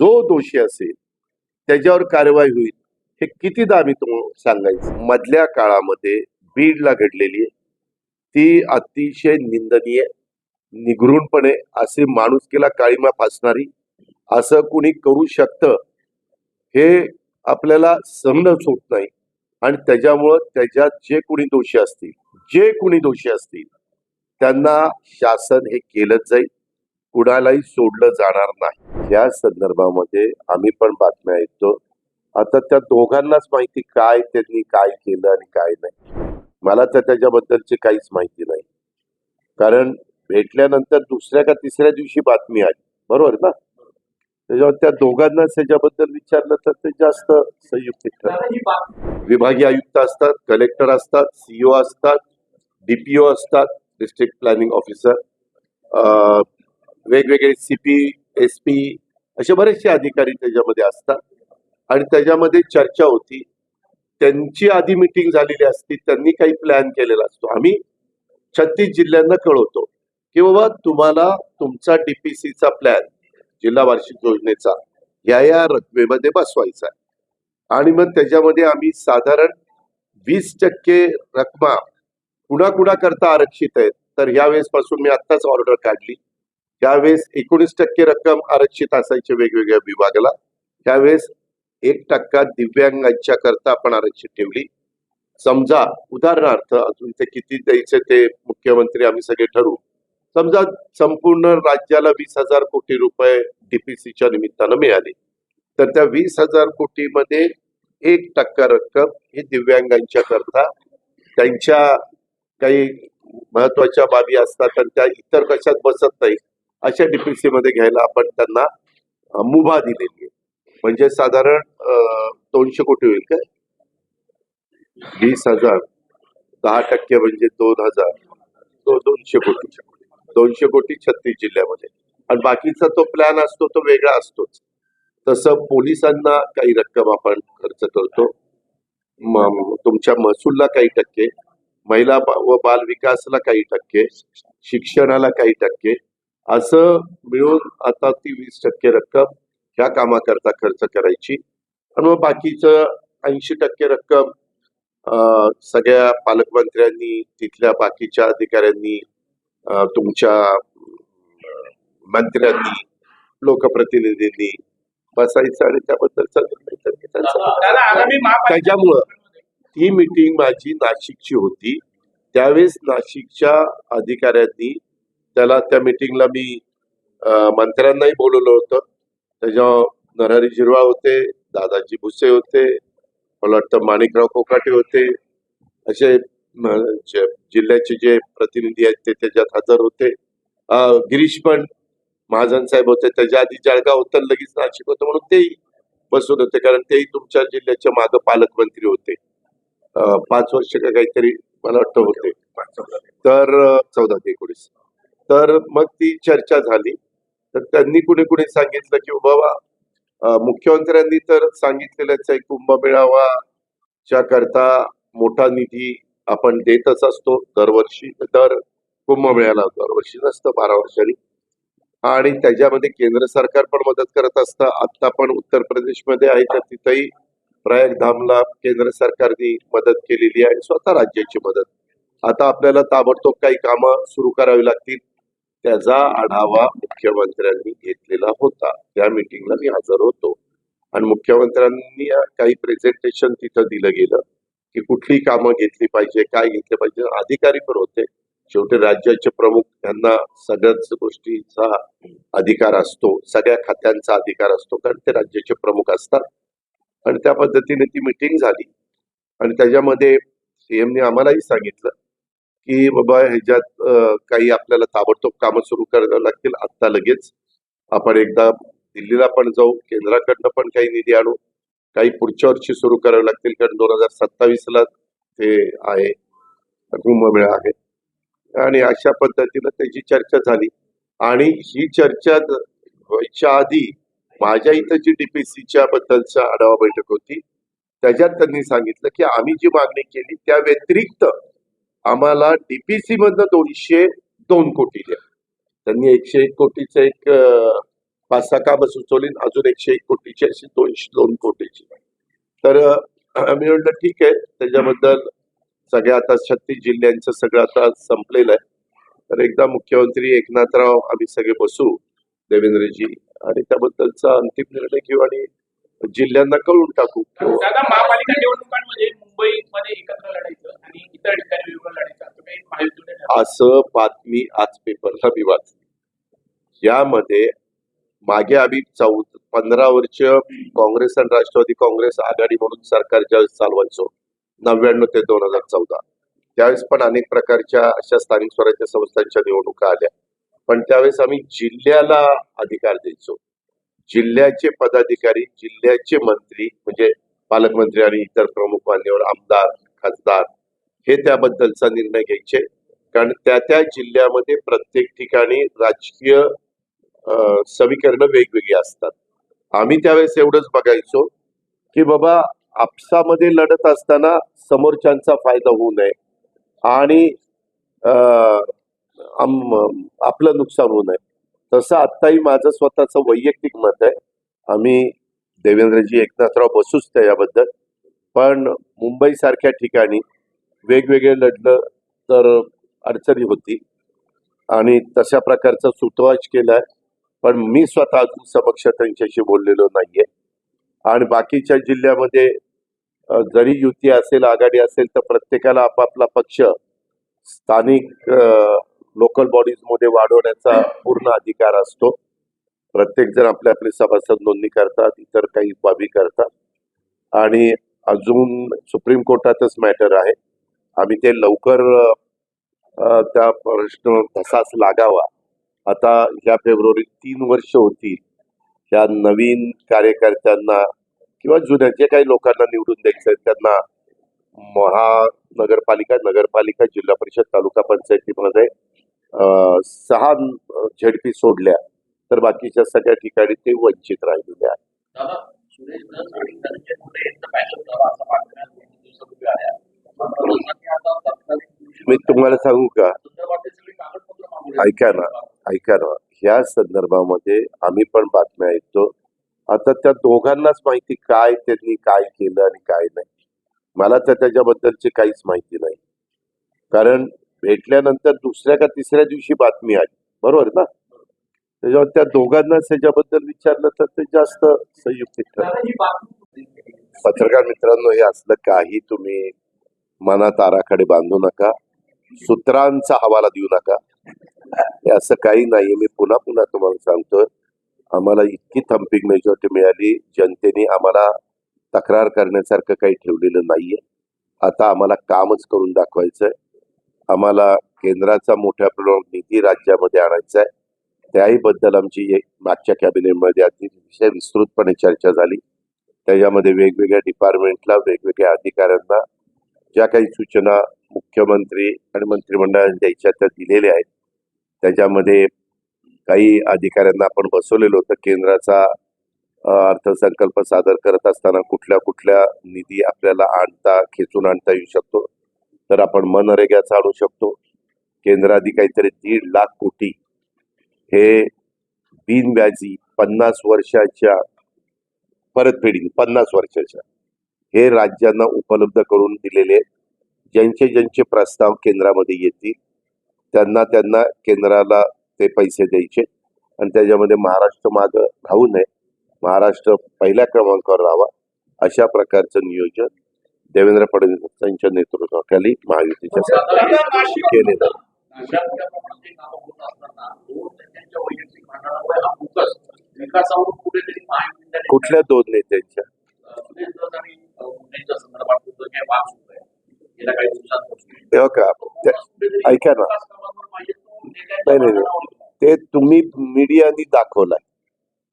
जो दोषी असेल त्याच्यावर कारवाई होईल हे कितीदा आम्ही तुम्हाला सांगायचं. मधल्या काळामध्ये बीडला घडलेली आहे. ती अतिशय निंदनीय निगृणपणे असे माणुसकीला काळीमा फासणारी असं कुणी करू शकतं हे आपल्याला समजच होत नाही. आणि त्याच्यामुळं त्याच्यात जे कुणी दोषी असतील जे कुणी दोषी असतील त्यांना शासन हे केलंच जाईल. कुणालाही सोडलं जाणार नाही. या संदर्भामध्ये आम्ही पण बातम्या ऐकतो. आता त्या दोघांनाच माहिती काय त्यांनी काय केलं आणि काय नाही. मला तर त्याच्याबद्दलची काहीच माहिती नाही. कारण भेटल्यानंतर दुसऱ्या का तिसऱ्या दिवशी बातमी आली. बरोबर ना? त्याच्यावर त्या दोघांनाच त्याच्याबद्दल विचारलं तर ते जास्त संयुक्त. विभागीय आयुक्त असतात कलेक्टर असतात सीईओ असतात डीपीओ असतात डिस्ट्रिक्ट प्लॅनिंग ऑफिसर. वेगवेगळे सीपी एस पी असे बरेचसे अधिकारी त्याच्यामध्ये असतात. आणि त्याच्यामध्ये चर्चा होती. त्यांची आधी मिटिंग झालेली असती. त्यांनी काही प्लॅन केलेला असतो. आम्ही छत्तीस जिल्ह्यांना कळवतो की बाबा तुम्हाला तुमचा डीपीसीचा प्लॅन जिल्हा वार्षिक योजनेचा या या रकमेमध्ये बसवायचा आहे. आणि मग त्याच्यामध्ये आम्ही साधारण वीस टक्के रकमा कुणा कुणा करता आरक्षित आहेत तर ह्या वेळेस पासून मी आत्ताच ऑर्डर काढली. त्यावेळेस एकोणीस टक्के रक्कम आरक्षित असायचे वेगवेगळ्या विभागाला त्यावेळेस एक टक्का दिव्यांगांच्या करता आपण आरक्षित ठेवली. समजा उदाहरणार्थ अजून ते किती द्यायचे ते मुख्यमंत्री आम्ही सगळे ठरवू. समजा संपूर्ण राज्याला वीस हजार कोटी रुपये डीपीसीच्या निमित्तानं मिळाले. तर त्या वीस हजार कोटीमध्ये एक टक्का रक्कम ही दिव्यांगांच्या करता त्यांच्या काही महत्त्वाच्या बाबी असतात आणि त्या इतर कशात बसत नाही अशा डीपीसी मध्ये घ्यायला आपण त्यांना मुभा दिलेली आहे. म्हणजे साधारण दोनशे कोटी होईल काय वीस हजार दहा टक्के म्हणजे दोन हजार तो दोनशे कोटी. दोनशे कोटी छत्तीस जिल्ह्यामध्ये. आणि बाकीचा तो प्लॅन असतो तो वेगळा असतोच. तसं पोलिसांना काही रक्कम आपण खर्च करतो. तुमच्या महसूलला काही टक्के महिला व बाल विकासला काही टक्के शिक्षणाला काही टक्के असं मिळून आता ती वीस टक्के रक्कम ह्या कामाकरता खर्च करायची. आणि मग बाकीचं ऐंशी टक्के रक्कम सगळ्या पालकमंत्र्यांनी तिथल्या बाकीच्या अधिकाऱ्यांनी तुमच्या मंत्र्यांनी लोकप्रतिनिधींनी बसायचं आणि त्याबद्दलचा निर्णय त्याच्यामुळं ही मीटिंग माझी नाशिकची होती. त्यावेळेस नाशिकच्या अधिकाऱ्यांनी त्याला त्या मीटिंगला मी मंत्र्यांनाही बोलवलं होतं. त्याच्यावर नरहरी झिरवाळ होते दादाजी भुसे होते मला वाटतं माणिकराव कोकाटे होते. असे जिल्ह्याचे जे प्रतिनिधी आहेत ते त्याच्यात हजर होते. गिरीश पण महाजन साहेब होते. त्याच्या आधी जळगाव होतं लगेच नाशिक होतं म्हणून तेही बसून होते कारण तेही तुमच्या जिल्ह्याच्या मागं पालकमंत्री होते. पाच वर्ष का काहीतरी मला वाटतं होते. तर चौदा ते एकोणीस. तर मग ती चर्चा झाली. तर त्यांनी कुणी कुणी सांगितलं की बाबा मुख्यमंत्र्यांनी तर सांगितलेलंच आहे कुंभमेळावाच्या करता मोठा निधी आपण देतच असतो दरवर्षी. दर कुंभमेळ्याला दरवर्षी नसतं बारा वर्षांनी. आणि त्याच्यामध्ये केंद्र सरकार पण मदत करत असतं. आता पण उत्तर प्रदेशमध्ये आहे तर तिथंही प्रयाग धामला केंद्र सरकारने मदत केलेली आहे स्वतः राज्याची मदत. आता आपल्याला ताबडतोब काही कामं सुरू करावी लागतील. त्याचा आढावा मुख्यमंत्र्यांनी घेतलेला होता. त्या मीटिंगला मी हजर होतो. आणि मुख्यमंत्र्यांनी काही प्रेझेंटेशन तिथं दिलं गेलं की कुठली कामं घेतली पाहिजे काय घेतले पाहिजे. अधिकारी पण होते. शेवटी राज्याचे प्रमुख यांना सगळ्याच गोष्टीचा अधिकार असतो. सगळ्या खात्यांचा अधिकार असतो. कारण ते राज्याचे प्रमुख असतात. आणि त्या पद्धतीने ती मिटिंग झाली. आणि त्याच्यामध्ये सीएमने आम्हालाही सांगितलं की बाबा ह्याच्यात काही आपल्याला ताबडतोब कामं सुरू करावी लागतील. आत्ता लगेच आपण एकदा दिल्लीला पण जाऊ केंद्राकडनं पण काही निधी आणू. काही पुढच्या वर्षी सुरू करावे लागतील कारण दोन हजार सत्तावीस ला ते आहे कुंभमेळा आहे. आणि अशा पद्धतीनं त्याची चर्चा झाली. आणि ही चर्चा व्हायच्या आधी माझ्या इथं जी डीपीसीच्या बद्दलचा आढावा बैठक होती त्याच्यात त्यांनी सांगितलं की आम्ही जी मागणी केली त्या व्यतिरिक्त आम्हाला डीपीसी मधनं दोनशे दोन कोटी द्या. त्यांनी एकशे एक कोटीचं एक पाच सहा कामं सुचवली अजून एकशे एक कोटीची अशी दोनशे दोन कोटीची. तर आम्ही म्हणलं ठीक आहे. त्याच्याबद्दल सगळ्या आता छत्तीस जिल्ह्यांचं सगळं आता संपलेलं आहे. तर एकदा मुख्यमंत्री एकनाथराव आम्ही सगळे बसू देवेंद्रजी. आणि त्याबद्दलचा अंतिम निर्णय घेऊ आणि जिल्ह्यांना कळून टाकू. दादा महापालिका निवडणुकांमध्ये मुंबईमध्ये एकत्र लढायचं आणि इतर ठिकाणी लढायचं. असं बातमी आज पेपरला मी वाचली. यामध्ये मागे आम्ही चौ पंधरा वर्ष काँग्रेस आणि राष्ट्रवादी काँग्रेस आघाडी म्हणून सरकार ज्यावेळेस चालवायचो नव्याण्णव ते दोन हजार चौदा. त्यावेळेस पण अनेक प्रकारच्या अशा स्थानिक स्वराज्य संस्थांच्या निवडणुका आल्या. पण त्यावेळेस आम्ही जिल्ह्याला अधिकार द्यायचो. जिल्ह्याचे पदाधिकारी जिल्ह्याचे मंत्री म्हणजे पालकमंत्री आणि इतर प्रमुख मान्यवर आमदार खासदार हे त्याबद्दलचा निर्णय घ्यायचे. कारण त्या त्या जिल्ह्यामध्ये प्रत्येक ठिकाणी राजकीय अं, समीकरणं वेगवेगळी असतात. आम्ही त्यावेळेस एवढंच बघायचो की बाबा आपसामध्ये लढत असताना समोरच्यांचा फायदा होऊ नये आणि अं, आपलं नुकसान होऊ नये. तसं आत्ताही माझं स्वतःचं वैयक्तिक मत आहे. आम्ही देवेंद्रजी एकनाथराव बसूच याबद्दल. पण मुंबईसारख्या ठिकाणी वेगवेगळे लढलं तर अडचणी होती. आणि तशा प्रकारचा सुतवाच केलाय. पण मी स्वतः अजून समक्ष त्यांच्याशी बोललेलो नाहीये. आणि बाकीच्या जिल्ह्यामध्ये जरी युती असेल आघाडी असेल तर प्रत्येकाला आपापला पक्ष स्थानिक लोकल बॉडीजमध्ये वाढवण्याचा पूर्ण अधिकार असतो. प्रत्येक जण आपल्या आपले सभासद नोंदणी करतात इतर काही बाबी करतात. आणि अजून सुप्रीम कोर्टातच मॅटर आहे. आम्ही ते लवकर त्या प्रश्न तसाच लागावा. आता ह्या फेब्रुवारीत तीन वर्ष होतील. ह्या नवीन कार्यकर्त्यांना किंवा जुन्या जे काही लोकांना निवडून द्यायचं आहे त्यांना महानगरपालिका नगरपालिका जिल्हा परिषद तालुका पंचायतीमध्ये सहा झेडपी सोडल्या तर बाकीच्या सगळ्या ठिकाणी ते वंचित राहिलेले आहेत. कृषी मी तुम्हाला सांगू का. ऐका ना ऐका ना. ह्या संदर्भामध्ये आम्ही पण बातम्या ऐकतो. आता त्या दोघांनाच माहिती काय त्यांनी काय केलं आणि काय नाही. मला तर त्याच्याबद्दलची काहीच माहिती नाही. कारण भेटल्यानंतर दुसऱ्या का तिसऱ्या दिवशी बातमी आली. बरोबर ना? त्याच्यावर त्या दोघांनाच त्याच्याबद्दल विचारलं तर ते जास्त बातमी पत्रकार मित्रांनो हे असलं काही तुम्ही मनात आराखडे बांधू नका. सूत्रांचा हवाला देऊ नका. हे असं काही नाही मी पुन्हा पुन्हा तुम्हाला सांगतोय आम्हाला इतकी थम्पिंग मेजॉरिटी मिळाली. जनतेने आम्हाला तक्रार करण्यासारखं काही ठेवलेलं नाहीये. आता आम्हाला कामच करून दाखवायचंय. आम्हाला केंद्राचा मोठ्या प्रमाणात निधी राज्यामध्ये आणायचा आहे. त्याही बद्दल आमची मागच्या कॅबिनेटमध्ये अतिशय विस्तृतपणे चर्चा झाली. त्याच्यामध्ये वेगवेगळ्या डिपार्टमेंटला वेगवेगळ्या अधिकाऱ्यांना ज्या काही सूचना मुख्यमंत्री आणि मंत्रिमंडळाने द्यायच्या त्या दिलेल्या आहेत त्याच्यामध्ये काही अधिकाऱ्यांना आपण बसवलेलं होतं. केंद्राचा अर्थसंकल्प सादर करत असताना कुठल्या कुठल्या निधी आपल्याला आणता खेचून आणता येऊ शकतो. तर आपण मनरेगाचा आणू शकतो. केंद्राधी काहीतरी दीड लाख कोटी. हे बिनव्याजी पन्नास वर्षाच्या परतफेडी पन्नास वर्षाच्या. हे राज्यांना उपलब्ध करून दिलेले ज्यांचे ज्यांचे प्रस्ताव केंद्रामध्ये येतील त्यांना त्यांना केंद्राला ते पैसे द्यायचे आणि त्याच्यामध्ये महाराष्ट्र मागं राहू नये. महाराष्ट्र पहिल्या क्रमांकावर राहावा अशा प्रकारचं नियोजन देवेंद्र फडणवीस यांच्या नेतृत्वाखाली महायुतीच्या सरकारने केलेलं हा कुठल्या दोन नेत्यांच्या? कुठेतरी ऐका ना. नाही, नाही, ते तुम्ही मीडियानी दाखवलाय.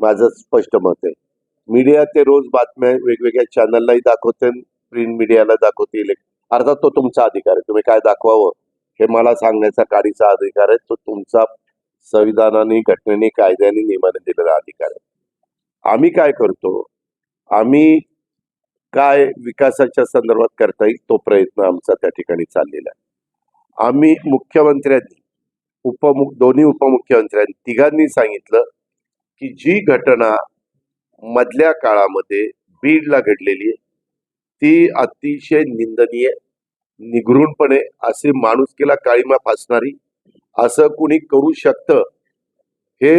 माझं स्पष्ट मत आहे. मीडिया ते रोज बातम्या वेगवेगळ्या चॅनललाही दाखवते. प्रिंट मीडियाला दाखवतील अर्थात तो तुमचा अधिकार आहे. तुम्ही काय दाखवावं हे मला सांगण्याचा काडीचा अधिकार आहे. तो तुमचा संविधानाने घटनेने कायद्याने नियमाने दिलेला अधिकार आहे. आम्ही काय करतो? आम्ही काय विकासाच्या संदर्भात करता येईल? तो प्रयत्न आमचा त्या ठिकाणी चाललेला आहे. आम्ही मुख्यमंत्र्यांनी उपमुख दोन्ही उपमुख्यमंत्र्यांनी तिघांनी सांगितलं की जी घटना मधल्या काळामध्ये बीडला घडलेली आहे ती अतिशय निंदनीय निगृणपणे असे माणुसकीला काळीमा फासणारी असं कुणी करू शकतं हे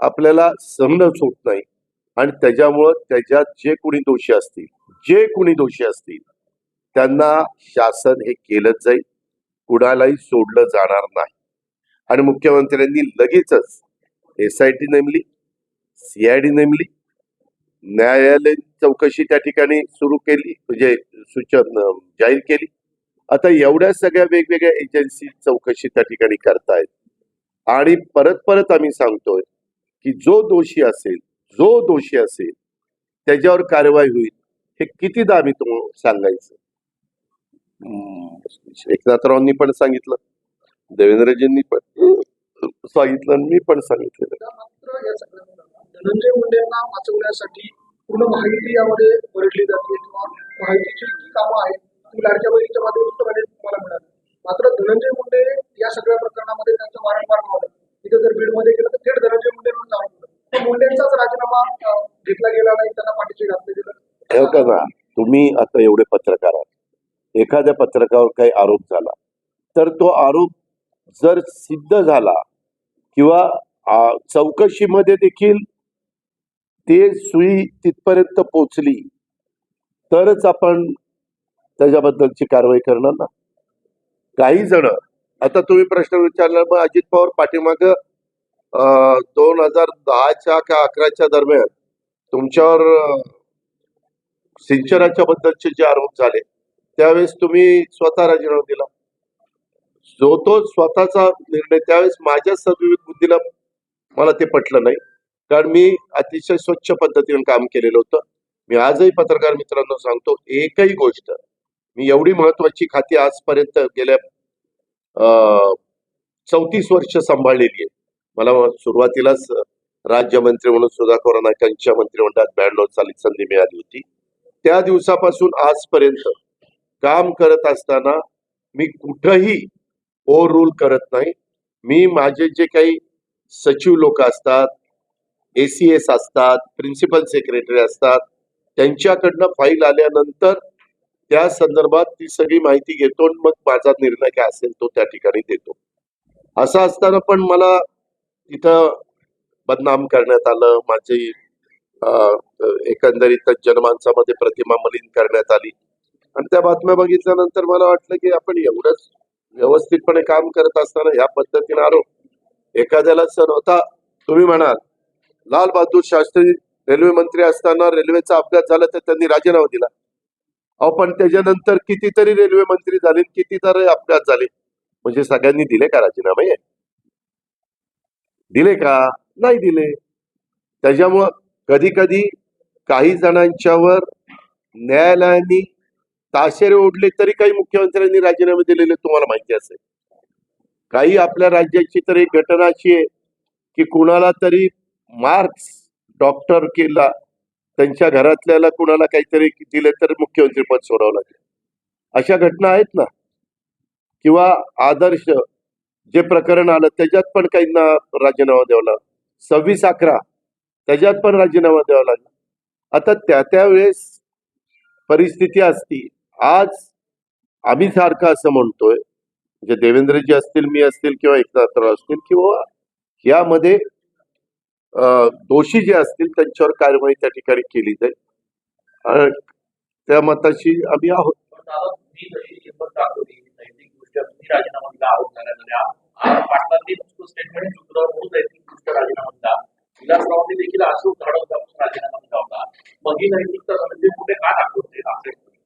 आपल्याला सहनच होत नाही. आणि त्याच्यामुळं त्याच्यात जे कोणी दोषी असतील जे कोणी दोषी असतील त्यांना शासन हे केलंच जाईल. कुणालाही सोडलं जाणार नाही. आणि मुख्यमंत्र्यांनी लगेचच एस आय टी नेमली सीआयडी नेमली न्यायालयीन चौकशी त्या ठिकाणी सुरू केली म्हणजे सूचना जाहीर केली. आता एवढ्या सगळ्या वेगवेगळ्या एजन्सी चौकशी त्या ठिकाणी करतायत. आणि परत परत आम्ही सांगतोय की जो दोषी असेल जो दोषी असेल त्याच्यावर कारवाई होईल हे कितीदा आम्ही तुम्हाला सांगायचं? हम्म, एकनाथरावांनी पण सांगितलं देवेंद्रजींनी पण सांगितलं आणि मी पण सांगितलेलं. मात्र या सगळ्यांना धनंजय मुंडेंना वाचवण्यासाठी पूर्ण माहिती यामध्ये भरडली जाते किंवा माहितीची जी कामं आहेत ती लाडक्या बहिणीच्या माध्यमातून तुम्हाला मिळाली. मात्र धनंजय मुंडे या सगळ्या प्रकरणामध्ये त्यांचं वारंवार मावलं तिथे जर बीडमध्ये गेलं तर थेट धनंजय मुंडे म्हणून नाव मुंडेंचाच राजीनामा घेतला गेला नाही त्यांना पाठीशी घातले गेलं. का ना? तुम्ही आता एवढे पत्रकार आहात. एखाद्या पत्रकावर काही आरोप झाला तर तो आरोप जर सिद्ध झाला किंवा चौकशीमध्ये देखील ते सुई तिथपर्यंत पोचली तरच आपण त्याच्याबद्दलची कारवाई करणार ना. काही जण आता तुम्ही प्रश्न विचारला मग अजित पवार पाठीमाग दोन हजार दहाच्या का अकराच्या दरम्यान तुमच्यावर सिंचनाच्या बद्दलचे जे आरोप झाले त्यावेळेस तुम्ही स्वतः राजीनामा दिला. जो तो स्वतःचा निर्णय त्यावेळेस माझ्या सद्विवेक बुद्धीला मला ते पटलं नाही. कारण मी अतिशय स्वच्छ पद्धतीने काम केलेलं होतं. मी आजही पत्रकार मित्रांना सांगतो एकही गोष्ट मी एवढी महत्वाची खाती आजपर्यंत गेल्या चौतीस वर्ष सांभाळलेली आहे. मला सुरुवातीलाच राज्यमंत्री म्हणून सुधाकर नायकांच्या मंत्रिमंडळात ब्याण्णव साली संधी मिळाली होती. त्या दिवसापासून आजपर्यंत काम करत असताना मी कुठंही ओव्हर रूल करत नाही. मी माझे जे काही सचिव लोक असतात एसीएस असतात प्रिन्सिपल सेक्रेटरी असतात त्यांच्याकडनं फाईल आल्यानंतर त्या संदर्भात ती सगळी माहिती घेतो आणि मग माझा निर्णय काय असेल तो त्या ठिकाणी देतो. असं असताना पण मला तिथं बदनाम करण्यात आलं. माझी एकंदरीत जनमानसामध्ये प्रतिमा मलिन करण्यात आली. आणि त्या बातम्या बघितल्यानंतर मला वाटलं की आपण एवढंच व्यवस्थितपणे काम करत असताना ह्या पद्धतीने आरोप. एखाद्याला सर होता तुम्ही म्हणाल लाल बहादूर शास्त्री रेल्वे मंत्री असताना रेल्वेचा अपघात झाला तर त्यांनी राजीनामा दिला. अहो पण त्याच्यानंतर कितीतरी रेल्वे मंत्री झाले कितीतरी अपघात झाले. म्हणजे सगळ्यांनी दिले का राजीनामे? दिले का? नाही दिले. त्याच्यामुळं कधी कधी काही जणांच्यावर न्यायालयाने ताशेरे ओढले तरी काही मुख्यमंत्र्यांनी राजीनामे दिलेले तुम्हाला माहिती असेल. काही आपल्या राज्याची तर एक घटना अशी आहे की कुणाला तरी मार्क्स डॉक्टर केला त्यांच्या घरातल्याला कुणाला काहीतरी दिले तर मुख्यमंत्री पद सोडावं लागेल. अशा घटना आहेत ना? किंवा आदर्श जे प्रकरण आलं त्याच्यात पण काहींना राजीनामा द्यावा लागला. सव्वीस अकरा त्याच्यात पण राजीनामा द्यावा लागला. आता त्या त्यावेळेस परिस्थिती असती. आज आम्ही सारखं असं म्हणतोय म्हणजे देवेंद्रजी असतील मी असतील किंवा एकनाथराव असतील किंवा यामध्ये दोषी जे असतील त्यांच्यावर कारवाई त्या ठिकाणी केली जाईल. त्या मताशी आम्ही आहोत.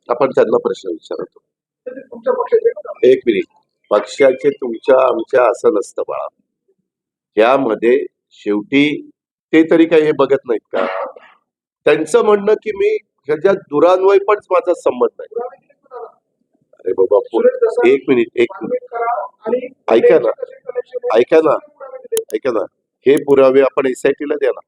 आपण त्यांना प्रश्न विचारतो. तुमच्या एक मिनिट. पक्षाचे तुमच्या आमच्या असं नसतं बाळा. यामध्ये शेवटी ते तरी काही हे बघत नाहीत का त्यांचं म्हणणं की मी ह्याच्यात दुरान्वय पण माझा संबंध नाही अरे बाबा एक मिनिट एक मिनिट ऐका ना. ऐका ना. ऐका ना हे पुरावे आपण एसआयटीला द्या ना